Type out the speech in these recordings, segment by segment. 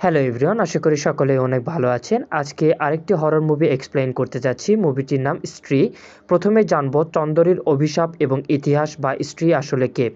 Hello everyone আশা করি সকলে অনেক ভালো আছেন। আজকে আরেকটি হরর মুভি এক্সপ্লেন করতে যাচ্ছি। মুভিটির নাম স্ত্রী প্রথমে জানব চন্দরের অভিশাপ এবং ইতিহাস বা স্ত্রী আসলে কে।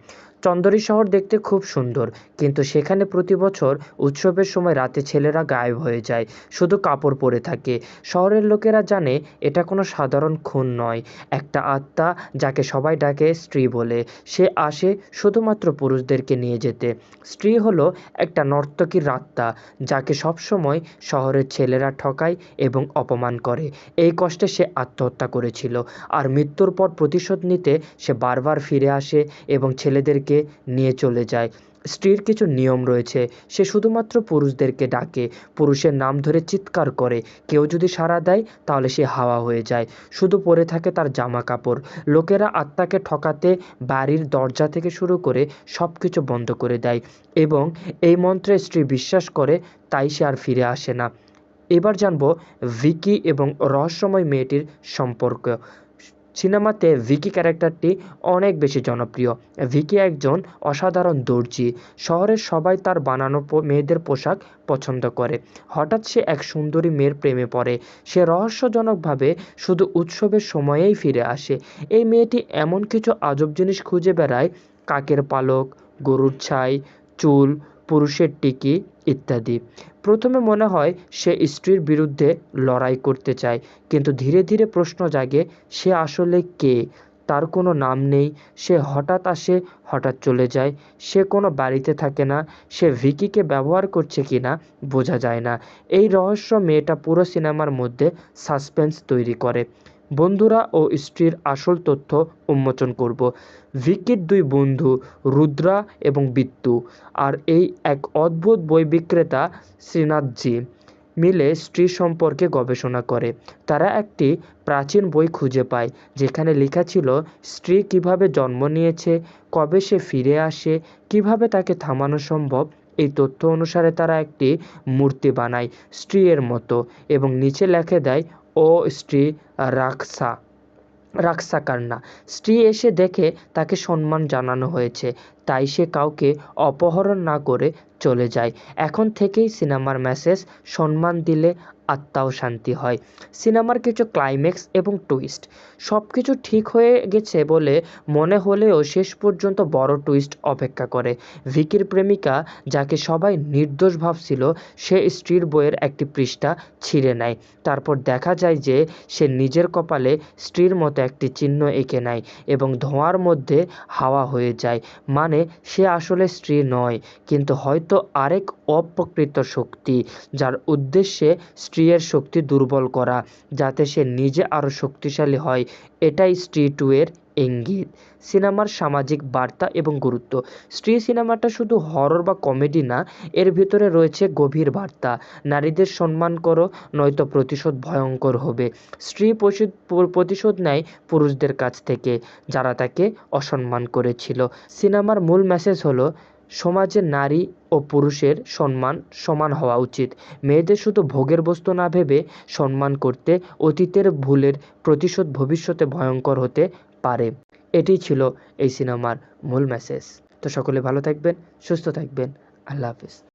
চন্দরী শহর দেখতে খুব সুন্দর, কিন্তু সেখানে প্রতি বছর উৎসবের সময় রাতে ছেলেরা গায়েব হয়ে যায়, শুধু কাপড় পরে থাকে। শহরের লোকেরা জানে এটা কোনো সাধারণ খুন নয়। একটা আত্মা যাকে সবাই ডাকে স্ত্রী বলে, সে আসে শুধুমাত্র পুরুষদেরকে নিয়ে যেতে। স্ত্রী হলো একটা নর্তকীর আত্মা, যাকে সবসময় শহরের ছেলেরা ঠকায় এবং অপমান করে। এই কষ্টে সে আত্মহত্যা করেছিল, আর মৃত্যুর পর প্রতিশোধ নিতে সে বারবার ফিরে আসে এবং ছেলেদেরকে নিয়ে চলে যায়। স্ত্রীর কিছু নিয়ম রয়েছে। সে শুধুমাত্র পুরুষদেরকে ডাকে। পুরুষের নাম ধরে চিৎকার করে। কেউ যদি সাড়া দেয়, তাহলে সে হাওয়া হয়ে যায়। শুধু পরে থাকে তার জামা কাপড় লোকেরা আত্মাকে ঠকাতে বাড়ির দরজা থেকে শুরু করে সব কিছু বন্ধ করে দেয় এবং এই মন্ত্রে স্ত্রী বিশ্বাস করে, তাই সে আর ফিরে আসে না। এবার জানব ভিকি এবং রহস্যময় মেয়েটির সম্পর্ক। সিনেমাতে ভিকি ক্যারেক্টারটি অনেক বেশি জনপ্রিয়। ভিকি একজন অসাধারণ দর্জি। শহরের সবাই তার বানানো মেয়েদের পোশাক পছন্দ করে। হঠাৎ সে এক সুন্দরী মেয়ের প্রেমে পড়ে। সে রহস্যজনকভাবে শুধু উৎসবের সময়েই ফিরে আসে। এই মেয়েটি এমন কিছু আজব জিনিস খুঁজে বেড়ায়, কাকের পালক, গরুর ছাই, চুল, পুরুষের টিকি ইত্যাদি। প্রথমে মনে হয় সে স্ত্রীর বিরুদ্ধে লড়াই করতে চায়, কিন্তু ধীরে ধীরে প্রশ্ন জাগে, সে আসলে কে? তার কোনো নাম নেই, সে হঠাৎ আসে, হঠাৎ চলে যায়, সে কোনো বাড়িতে থাকে না, সে ভিকিকে ব্যবহার করছে কি না বোঝা যায় না। এই রহস্য মেয়েটা পুরো সিনেমার মধ্যে সাসপেন্স তৈরি করে। বন্ধুরা ও স্ত্রীর আসল তথ্য উন্মোচন করব। ভিকির দুই বন্ধু, রুদ্রা এবং বিত্তু আর এই এক অদ্ভুত বই বিক্রেতা শ্রীনাথজি মিলে স্ত্রী সম্পর্কে গবেষণা করে। তারা একটি প্রাচীন বই খুঁজে পায়, যেখানে লেখা ছিল, স্ত্রী কীভাবে জন্ম নিয়েছে, কবে সে ফিরে আসে, কীভাবে তাকে থামানো সম্ভব? এই তথ্য অনুসারে তারা একটি মূর্তি বানায় স্ত্রীর মতো এবং নিচে লেখে দেয়, ও স্ত্রী রাক্সা রাকসা কান্না। স্ত্রী এসে দেখে তাকে সম্মান জানানো হয়েছে। তাই সে কাউকে অপহরণ না করে চলে যায়। এখন থেকেই সিনেমার মেসেজ, সম্মান দিলে আত্মাও শান্তি হয়। সিনেমার কিছু ক্লাইম্যাক্স এবং টুইস্ট সব কিছু ঠিক হয়ে গেছে বলে মনে হলেও শেষ পর্যন্ত বড় টুইস্ট অপেক্ষা করে। ভিকির প্রেমিকা, যাকে সবাই নির্দোষ ভাবছিল, সে স্ত্রীর বইয়ের একটি পৃষ্ঠা ছিঁড়ে নেয়। তারপর দেখা যায় যে সে নিজের কপালে স্ত্রীর মতো একটি চিহ্ন এঁকে নেয় এবং ধোঁয়ার মধ্যে হাওয়া হয়ে যায়। মানে সে আসলে স্ত্রী নয়, কিন্তু হয়তো আরেক অপ্রকৃত শক্তি, যার উদ্দেশ্যে স্ত্রীর শক্তি দুর্বল করা, যাতে সে নিজে আরও শক্তিশালী হয়। এটাই স্ত্রী টু এর ইঙ্গিত সিনেমার সামাজিক বার্তা এবং গুরুত্ব। স্ত্রী সিনেমাটা শুধু হরর বা কমেডি না, এর ভিতরে রয়েছে গভীর বার্তা। নারীদের সম্মান করো, নয়তো প্রতিশোধ ভয়ঙ্কর হবে। স্ত্রী প্রতিশোধ নেয় পুরুষদের কাছ থেকে, যারা তাকে অসম্মান করেছিল। সিনেমার মূল মেসেজ হলো, সমাজে নারী ও পুরুষের সম্মান সমান হওয়া উচিত। মেয়েদের শুধু ভোগের বস্তু না ভেবে সম্মান করতে, অতীতের ভুলের প্রতিশোধ ভবিষ্যতে ভয়ঙ্কর হতে পারে। এটি ছিল এই সিনেমার মূল মেসেজ তো সকলে ভালো থাকবেন, সুস্থ থাকবেন। আল্লাহ হাফিজ।